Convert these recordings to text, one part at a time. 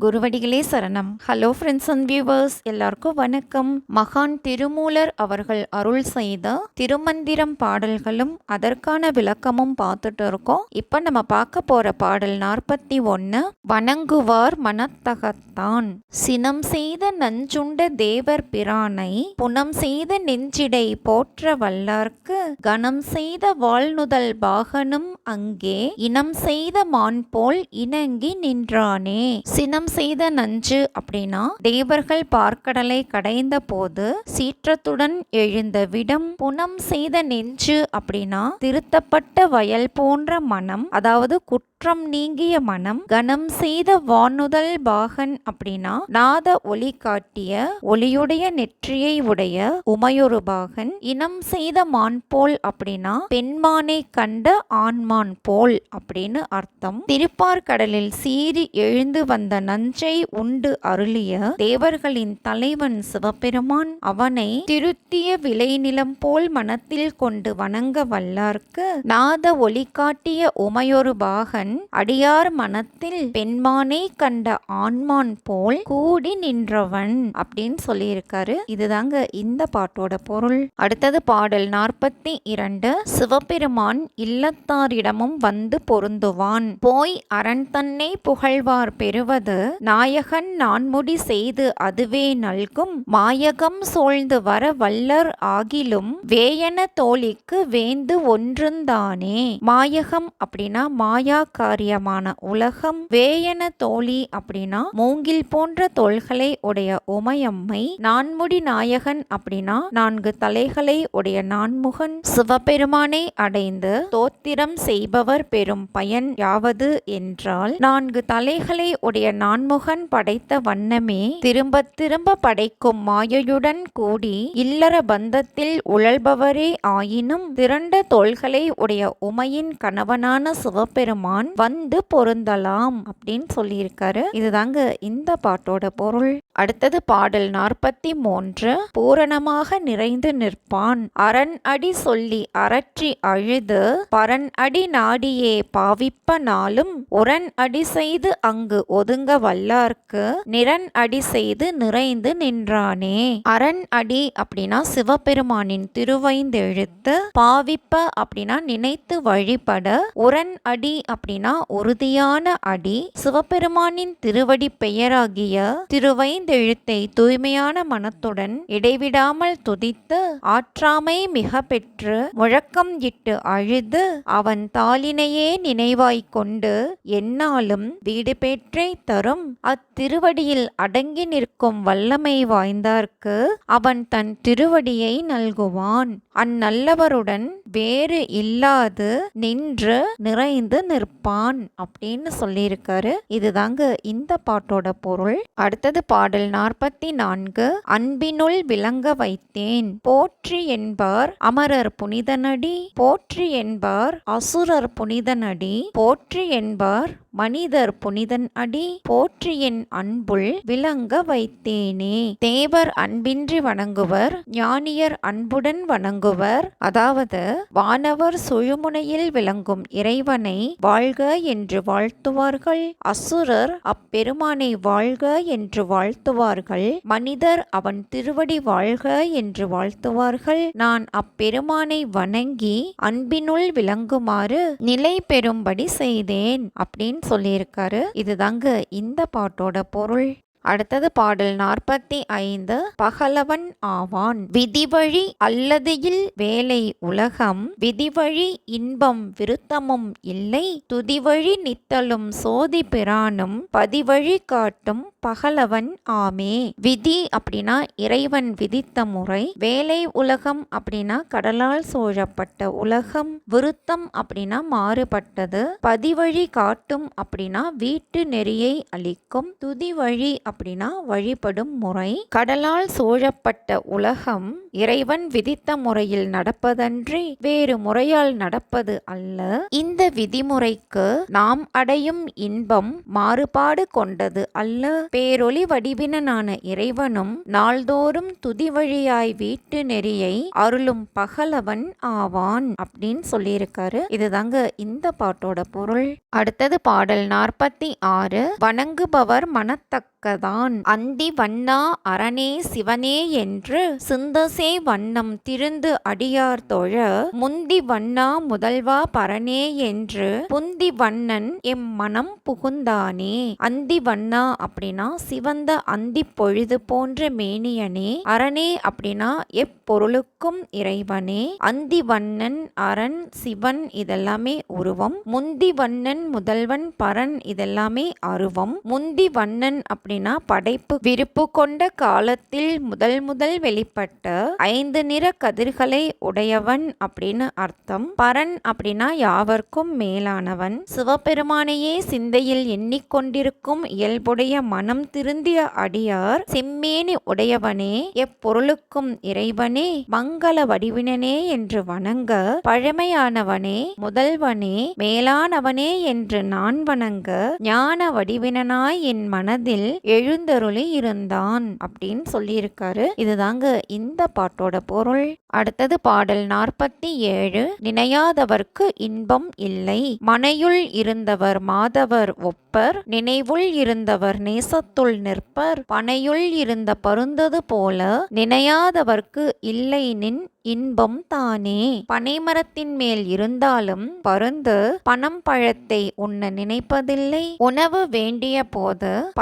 குருவடிகளே சரணம். Hello friends and viewers எல்லாருக்கும் வணக்கம். மகான் திருமூலர் அவர்கள் அருள் செய்த திருமந்திரம் பாடல்களும் அதற்கான விளக்கமும் பார்த்துட்டு இருக்கோம். இப்போ நம்ம பார்க்க போற பாடல் நாற்பத்தி ஒன்று வணங்குவார் மனத்தகத்தான். சினம் செய்த நஞ்சுண்ட தேவர் பிரானை புனம் செய்த நெஞ்சிடை போற்ற வல்லார்க்கு கணம் செய்த வாழ்நுதல் பாகனும் அங்கே இனம் செய்த மான் போல் இணங்கி நின்றானே. சினம் செய்த நஞ்சு அப்படின்னா தேவர்கள் பார்க்கடலை கடைந்த போது சீற்றத்துடன் எழுந்த விடம் புனம் செய்த நெஞ்சு அப்படின்னா திருத்தப்பட்ட வயல் போன்ற மனம் அதாவது குற்றம் நீங்கிய மனம் கனம் செய்த வானுதல் பாகன் அப்படின்னா நாத ஒளி காட்டிய ஒளியுடைய நெற்றியை உடைய உமையொரு பாகன் இனம் செய்த மான் போல் அப்படின்னா பெண்மானை கண்ட ஆண்மான் போல் அப்படின்னு அர்த்தம். திருப்பார் கடலில் சீறி எழுந்து வந்த நஞ்சை உண்டு அருளிய தேவர்களின் தலைவன் சிவபெருமான் அவனை திருத்திய விளைநிலம் போல் மனத்தில் கொண்டு வணங்க வல்லார்க்கு நாத ஒளி காட்டிய உமையொரு பாகன் அடியார் மனத்தில் பெண்மானை கண்ட ஆண்மான் போல் கூடி நின்றவன் அப்படின்னு சொல்லியிருக்காரு. இதுதாங்க இந்த பாட்டோட பொருள். அடுத்தது பாடல் நாற்பத்தி இரண்டு. சிவபெருமான் இல்லத்தாரிடமும் வந்து பொருந்துவான். போய் அரண் தன்னை புகழ்வார் பெறுவது. நாயகன் நான்முடி செய்து அதுவே நல்கும். மாயகம் சூழ்ந்து வர வல்லர் ஆகிலும் வேயன தோழிக்கு வேந்து ஒன்றுந்தானே. மாயகம் அப்படின்னா மாயா காரியமான உலகம் வேயன தோழி அப்படின்னா மூங்கில் போன்ற தோள்களை உடைய உமையம்மை நான்முடி நாயகன் அப்படின்னா நான்கு தலைகளை உடைய நான்முகன். சிவபெருமானை அடைந்து தோத்திரம் செய்பவர் பெறும் பயன் யாவது என்றால் நான்கு தலைகளை உடைய நான்முகன் படைத்த வண்ணமே திரும்ப திரும்ப படைக்கும் மாயையுடன் கூடி இல்லற பந்தத்தில் உழல்பவரே ஆயினும் திரண்ட தோள்களை உடைய உமையின் கணவனான சிவபெருமான் வந்து பொருந்தலாம் அப்படின்னு சொல்லியிருக்காரு. இதுதாங்க இந்த பாட்டோட பொருள். அடுத்தது பாடல் நாற்பத்தி மூன்று பூரணமாக நிறைந்து நிற்பான். அரண் அடி சொல்லி அரற்றி அழுது பரன் அடி நாடியே பாவிப்ப நாளும் உரண் அடி செய்து அங்கு ஒதுங்க வல்லார்க்கு நிரண் அடி செய்து நிறைந்து நின்றானே. அரண் அடி அப்படின்னா சிவபெருமானின் திருவைந்தெழுத்து பாவிப்ப அப்படின்னா நினைத்து வழிபட உரண் அடி அப்படின்னா உறுதியான அடி. சிவபெருமானின் திருவடி பெயராகிய திருவை எழுத்தை தூய்மையான மனத்துடன் இடைவிடாமல் துதித்து ஆற்றாமை மிக பெற்று முழக்கம் இட்டு அழுது அவன் தாளினையே நினைவாய்க் கொண்டு என்னாலும் வீடு பெற்றை தரும். அத்திருவடியில் அடங்கி நிற்கும் வல்லமை வாய்ந்தார்க்கு அவன் தன் திருவடியை நல்குவான். அந்நல்லவருடன் வேறு இல்லாது நின்று நிறைந்து நிற்பான் அப்படின்னு சொல்லியிருக்காரு. இதுதாங்க இந்த பாட்டோட பொருள். அடுத்தது பாடல் நாற்பத்தி நான்கு அன்பினுள் விளங்க வைத்தேன். போற்றி என்பார் அமரர் புனிதனடி. போற்றி என்பார் அசுரர் புனிதனடி. போற்றி என்பார் மனிதர் புனிதன் அடி. போற்றி என் அன்புள் விளங்க வைத்தேனே. தேவர் அன்பின்றி வணங்குவர். ஞானியர் அன்புடன் வணங்கு விளங்குவர் அதாவது வானவர் சுழுமுனையில் விளங்கும் இறைவனை வாழ்க என்று வாழ்த்துவார்கள். அசுரர் அப்பெருமானை வாழ்க என்று வாழ்த்துவார்கள். மனிதர் அவன் திருவடி வாழ்க என்று வாழ்த்துவார்கள். நான் அப்பெருமானை வணங்கி அன்பினுள் விளங்குமாறு நிலை பெறும்படி செய்தேன் அப்படின்னு சொல்லியிருக்காரு. இதுதாங்க இந்த பாட்டோட பொருள். அடுத்தது பாடல் நாற்பத்தி ஐந்து பகலவன் ஆவான். விதிவழி அல்லதியில் வேலை உலகம். விதிவழி இன்பம் விருத்தமும் இல்லை. துதிவழி நித்தலும் சோதி பிரானும். பதிவழி காட்டும் பகலவன் ஆமே. விதி அப்படின்னா இறைவன் விதித்த முறை. வேலை உலகம் அப்படின்னா கடலால் சூழப்பட்ட உலகம். விருத்தம் அப்படின்னா மாறுபட்டது. பதிவழி காட்டும் அப்படின்னா வீட்டு நெறியை அளிக்கும் துதிவழி அப்படின்னா வழிபடும் முறை கடலால் சூழப்பட்ட உலகம் இறைவன் விதித்த முறையில் நடப்பதன்றி வேறு முறையால் நடப்பது அல்ல. இந்த விதிமுறைக்கு நாம் அடையும் இன்பம் மாறுபாடு கொண்டது அல்ல. பேரொளி வடிவினனான இறைவனும் நாள்தோறும் துதி வழியாய் வீட்டு நெறியை அருளும் பகலவன் ஆவான் அப்படின்னு சொல்லியிருக்காரு. இதுதாங்க இந்த பாட்டோட பொருள். அடுத்தது பாடல் நாற்பத்தி ஆறு. வணங்குபவர் தக்கதான் அந்தி வண்ணா அரணே சிவனே என்று சிந்தசே வண்ணம் திருந்து அடியார் தொழ முந்தி வண்ணா முதல்வா பரனே என்று புந்தி வண்ணன் எம் மனம் புகுந்தானே. அந்தி வண்ணா அப்படின்னா சிவந்த அந்தி பொழுது போன்ற மேனியனே. அரணே அப்படின்னா எப்பொருளுக்கும் இறைவனே. அந்தி வண்ணன் அரண் சிவன் இதெல்லாமே உருவம். முந்தி வண்ணன் முதல்வன் பரன் இதெல்லாமே அருவம். முந்தி வண்ணன் அப்படி அப்படின்னா படைப்பு. விருப்பு கொண்ட காலத்தில் முதல் முதல் வெளிப்பட்ட ஐந்து நிற கதிர்களை உடையவன் அப்படின்னு அர்த்தம். பரன் அப்படின்னா யாவர்க்கும் மேலானவன். சிவபெருமானையே சிந்தையில் எண்ணிக்கொண்டிருக்கும் இயல்புடைய மனம் திருந்திய அடியார் செம்மேனி உடையவனே எப்பொருளுக்கும் இறைவனே மங்கள வடிவினனே என்று வணங்க பழமையானவனே முதல்வனே மேலானவனே என்று நான் வணங்க ஞான வடிவினனாய் என் மனதில் எழுந்தருளி இருந்தான் அப்படின்னு சொல்லியிருக்காரு. இதுதாங்க இந்த பாட்டோட பொருள். அடுத்தது பாடல் நாற்பத்தி ஏழு. நினையாதவர்க்கு இன்பம் இல்லை. மனையுள் இருந்தவர் மாதவர் ஒப்பர். நினைவுள் இருந்தவர் நேசத்துள் நிற்பர். பனையுள் இருந்த பருந்தது போல நினையாதவர்க்கு இல்லை நின் இன்பம் தானே. பனைமரத்தின் மேல் இருந்தாலும் பருந்து பனம் பழத்தை உண்ண நினைப்பதில்லை. உணவு வேண்டிய போது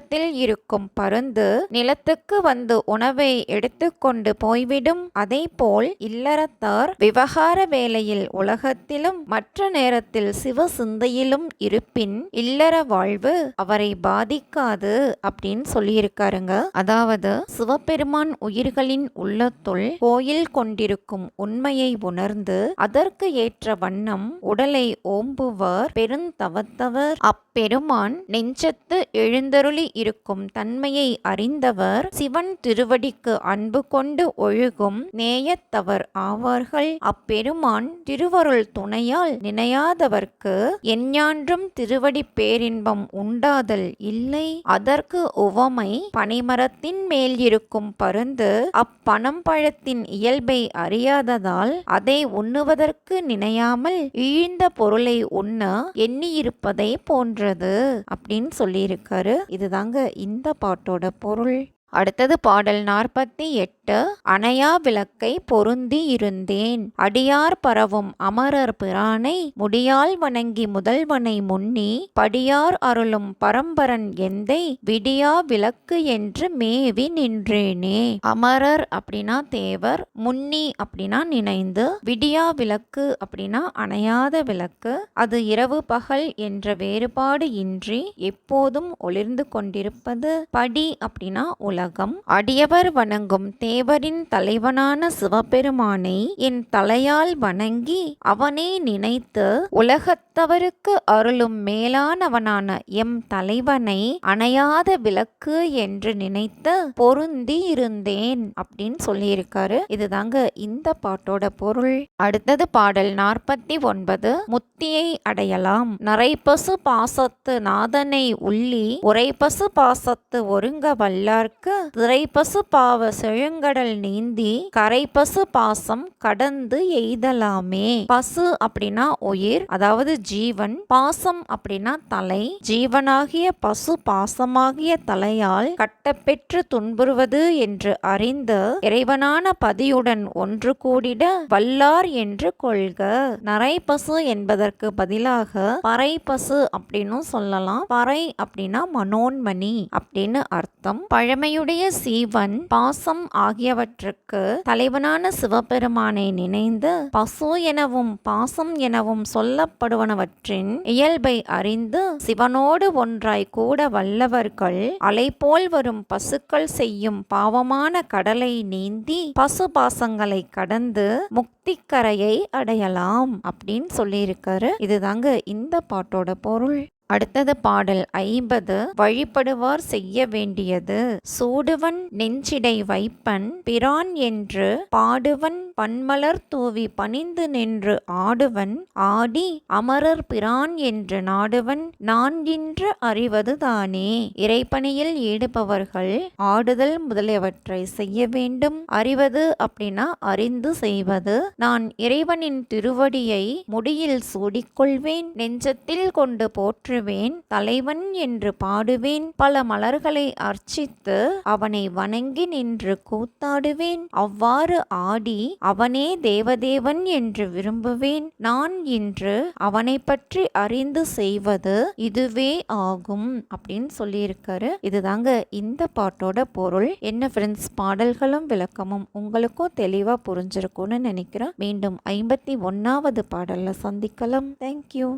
பனைமரத்தில் இருக்கும் பருந்து நிலத்துக்கு வந்து உணவை எடுத்துக்கொண்டு போய்விடும். அதே போல் இல்லறத்தார் விவகார வேலையில் உலகத்திலும் மற்ற நேரத்தில் சிவ சிந்தையிலும் இருப்பின் இல்லற வாழ்வு அவரை பாதிக்காது அப்படின்னு சொல்லியிருக்காருங்க. அதாவது சிவபெருமான் உயிர்களின் உள்ளத்துள் கோயில் கொண்டிருக்கும் உண்மையை உணர்ந்து அதற்கு ஏற்ற வண்ணம் உடலை ஓம்புவர் பெருந்தவத்தவர். அப்பெருமான் நெஞ்சத்து எழுந்தருளி இருக்கும். தன்மையை அறிந்தவர் சிவன் திருவடிக்கு அன்பு கொண்டு ஒழுகும் நேயத்தவர் ஆவார்கள். அப்பெருமான் திருவருள் துணையால் நினையாதவர்க்கு எஞ்ஞான்றும் திருவடி பேரின்பம் உண்டாதல் இல்லை. அதற்கு உவமை பனைமரத்தின் மேல் இருக்கும் பருந்து அப்பனம் பழத்தின் இயல்பை அறியாததால் அதை உண்ணுவதற்கு நினையாமல் இழிந்த பொருளை உண்ண எண்ணியிருப்பதை போன்றது அப்படின்னு சொல்லியிருக்காரு. இது இதுதாங்க இந்த பாட்டோட பொருள். அடுத்தது பாடல் நாற்பத்தி எட்டு அணையா விளக்கை பொருந்தி இருந்தேன். அடியார் பரவும் அமரர் பிரானை முடியால் வணங்கி முதல்வனை முன்னி படியார் அருளும் பரம்பரன் எந்தை விடியா விளக்கு என்று மேவி நின்றேனே. அமரர் அப்படின்னா தேவர் முன்னி அப்படின்னா நினைந்து விடியா விளக்கு அப்படின்னா அணையாத விளக்கு அது இரவு பகல் என்ற வேறுபாடு இன்றி எப்போதும் ஒளிர்ந்து கொண்டிருப்பது படி அப்படின்னா உலக உலகம். அடியவர் வணங்கும் தேவரின் தலைவனான சிவபெருமானை என் தலையால் வணங்கி அவனே நினைத்து உலகத்தவருக்கு அருளும் மேலானவனான எம் தலைவனை அணையாத விளக்கு என்று நினைத்து பொருந்தி இருந்தேன் அப்படின்னு சொல்லியிருக்காரு. இதுதாங்க இந்த பாட்டோட பொருள். அடுத்தது பாடல் நாற்பத்தி ஒன்பது முத்தியை அடையலாம். நரைப்பசு பாசத்து நாதனை உள்ளி உரைப்பசு பாசத்து ஒருங்க வல்லார்க்கு திரைப்பசு பாவ செழுங்கடல் நீந்தி கரைப்பசு பாசம் கடந்து எய்தலாமே. பசு அப்படின்னா உயிர் அதாவது ஜீவன். பாசம் அப்படின்னா தலை. ஜீவனாகிய பசு பாசமாகிய தலையால் கட்டப்பெற்று துன்புறுவது என்று அறிந்து இறைவனான பதியுடன் ஒன்று கூடிட வல்லார் என்று கொள்க. நரை பசு என்பதற்கு பதிலாக பறை பசு அப்படின்னு சொல்லலாம். பறை அப்படின்னா மனோன்மணி அப்படின்னு அர்த்தம். பழமையுடன் தன்னுடைய சீவன் பாசம் ஆகியவற்றுக்கு தலைவனான சிவபெருமானை நினைந்து பசு எனவும் பாசம் எனவும் சொல்லப்படுவனவற்றின் இயல்பை அறிந்து சிவனோடு ஒன்றாய் கூட வல்லவர்கள் அலைபோல் வரும் பசுக்கள் செய்யும் பாவமான கடலை நீந்தி பசு பாசங்களை கடந்து முக்திக்கரையை அடையலாம் அப்படின்னு சொல்லியிருக்காரு. இதுதாங்க இந்த பாட்டோட பொருள். அடுத்தது பாடல் ஐம்பது. வழிபடுவார் செய்ய வேண்டியது. சூடுவன் நெஞ்சிடை வைப்பன். பிரான் என்று பாடுவன். பன்மலர் தூவி பணிந்து நின்று ஆடுவன். ஆடி அமரர் பிரான் என்று நாடுவன். நான் என்று அறிவது தானே. இறைப்பணியில் ஈடுபவர்கள் ஆடுதல் முதலியவற்றை செய்ய வேண்டும். அறிவது அப்படின்னா அறிந்து செய்வது. நான் இறைவனின் திருவடியை முடியில் சூடிக்கொள்வேன். நெஞ்சத்தில் கொண்டு போற்றுவேன் தலைவன் என்று பாடுவேன். பல மலர்களை அர்ச்சித்து அவனை வணங்கி நின்று கூத்தாடுவேன். அவ்வாறு ஆடி அவனே தேவதேவன் என்று விரும்புவேன். நான் இன்று அவனை பற்றி அறிந்து செய்வது இதுவே ஆகும் அப்படின்னு சொல்லியிருக்காரு. இதுதாங்க இந்த பாட்டோட பொருள். என்ன ஃப்ரெண்ட்ஸ் பாடல்களும் விளக்கமும் உங்களுக்கும் தெளிவா புரிஞ்சிருக்கும்னு நினைக்கிறேன். மீண்டும் ஐம்பத்தி ஒன்னாவது பாடல்ல சந்திக்கலாம். தேங்க்யூ